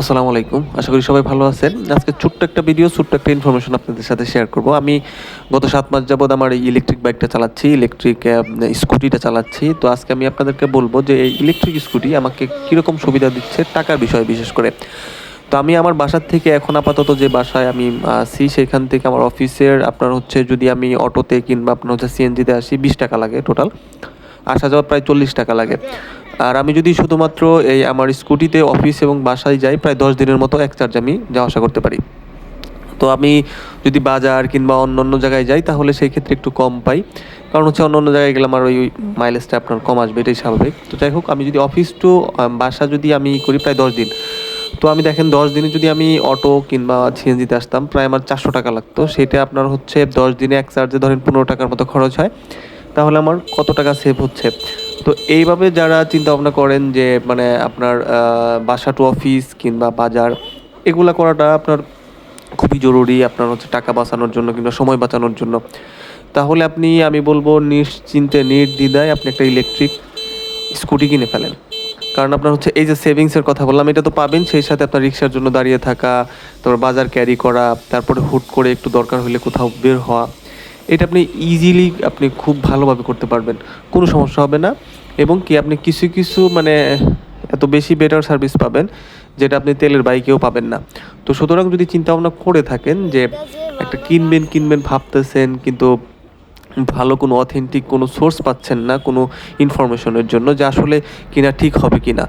আসসালামু আলাইকুম। আশা করি সবাই ভালো আছেন। আজকে ছোট্ট একটা ভিডিও ছোট্ট একটা ইনফরমেশন আপনাদের সাথে শেয়ার করব। আমি গত সাত মাস যাবৎ আমার এই ইলেকট্রিক বাইকটা চালাচ্ছি ইলেকট্রিক স্কুটিটা চালাচ্ছি। তো আজকে আমি আপনাদেরকে বলব যে এই ইলেকট্রিক স্কুটি আমাকে কীরকম সুবিধা দিচ্ছে টাকার বিষয়ে বিশেষ করে। তো আমি আমার বাসার থেকে এখন আপাতত যে বাসায় আমি আসি সেখান থেকে আমার অফিসের আপনার হচ্ছে যদি আমি অটোতে কিংবা আপনার হচ্ছে সিএনজিতে আসি, বিশ টাকা লাগে টোটাল আসা যাওয়া প্রায় চল্লিশ টাকা লাগে। আর আমি যদি শুধুমাত্র এই আমার স্কুটিতে অফিস এবং বাসায় যাই, প্রায় দশ দিনের মতো এক চার্জ আমি যাওয়া আসা করতে পারি। তো আমি যদি বাজার কিংবা অন্য অন্য জায়গায় যাই, তাহলে সেই ক্ষেত্রে একটু কম পাই। কারণ হচ্ছে অন্য অন্য জায়গায় গেলে আমার ওই মাইলেজটা আপনার কম আসবে, এটাই স্বাভাবিক। তো যাই হোক, আমি যদি অফিস টু বাসা যদি আমি করি প্রায় দশ দিন, তো আমি দেখেন দশ দিনে যদি আমি অটো কিংবা সিএনজিতে আসতাম, প্রায় আমার চারশো টাকা লাগতো। সেটা আপনার হচ্ছে দশ দিনে এক চার্জে ধরেন পনেরো টাকার মতো খরচ হয়। তাহলে আমার কত টাকা সেভ হচ্ছে? তো এইভাবে যারা চিন্তা ভাবনা করেন যে মানে আপনার বাসা টু অফিস কিংবা বাজার, এগুলা করাটা আপনার খুবই জরুরি, আপনার হচ্ছে টাকা বাঁচানোর জন্য কিংবা সময় বাঁচানোর জন্য। তাহলে আপনি, আমি বলব নিশ্চিন্তে, নির্দ্বিধায় আপনি একটা ইলেকট্রিক স্কুটি কিনে ফেলেন। কারণ আপনার হচ্ছে এই যে সেভিংসের কথা বললাম, এটা তো পাবেন, সেই সাথে আপনার রিক্সার জন্য দাঁড়িয়ে থাকা, তারপর বাজার ক্যারি করা, তারপরে হুট করে একটু দরকার হলে কোথাও বের হওয়া। এটা আপনি ইজিলি আপনি খুব ভালোভাবে করতে পারবেন। কোনো সমস্যা হবে না। এবং কি আপনি কিছু কিছু মানে এত বেশি বেটার সার্ভিস পাবেন, যেটা আপনি তেলের বাইকেও পাবেন না। তো সুতরাং যদি চিন্তা ভাবনা করে থাকেন যে একটা কিনবেন কিনবেন ভাবতেছেন, কিন্তু ভালো কোনো অথেন্টিক কোনো সোর্স পাচ্ছেন না কোনো ইনফরমেশনের জন্য যে আসলে কিনা ঠিক হবে কি না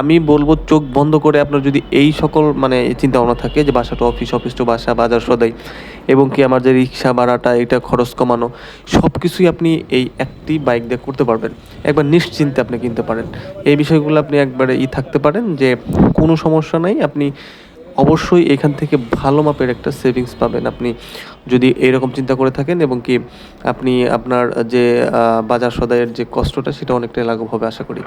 আমি বলব চোখ বন্ধ করে আপনার যদি এই সকল মানে চিন্তা ভাবনা থাকে যে বাসাটা অফিস অফিস টু বাসা, বাজার সদাই, এবং কি আমার যে রিক্সা, ভাড়াটা, এটা খরচ কমানো সব কিছুই আপনি এই একটি বাইক দিয়ে করতে পারবেন। একবার নিশ্চিন্তে আপনি কিনতে পারেন। এই বিষয়গুলো আপনি একবারে ই থাকতে পারেন যে কোনো সমস্যা নাই, আপনি অবশ্যই এখান থেকে ভালো মাপের একটা সেভিংস পাবেন। আপনি যদি এরকম চিন্তা করে থাকেন এবং কি আপনি আপনার যে বাজার সদায়ের যে কষ্টটা, সেটা অনেকটাই লাঘব হবে আশা করি।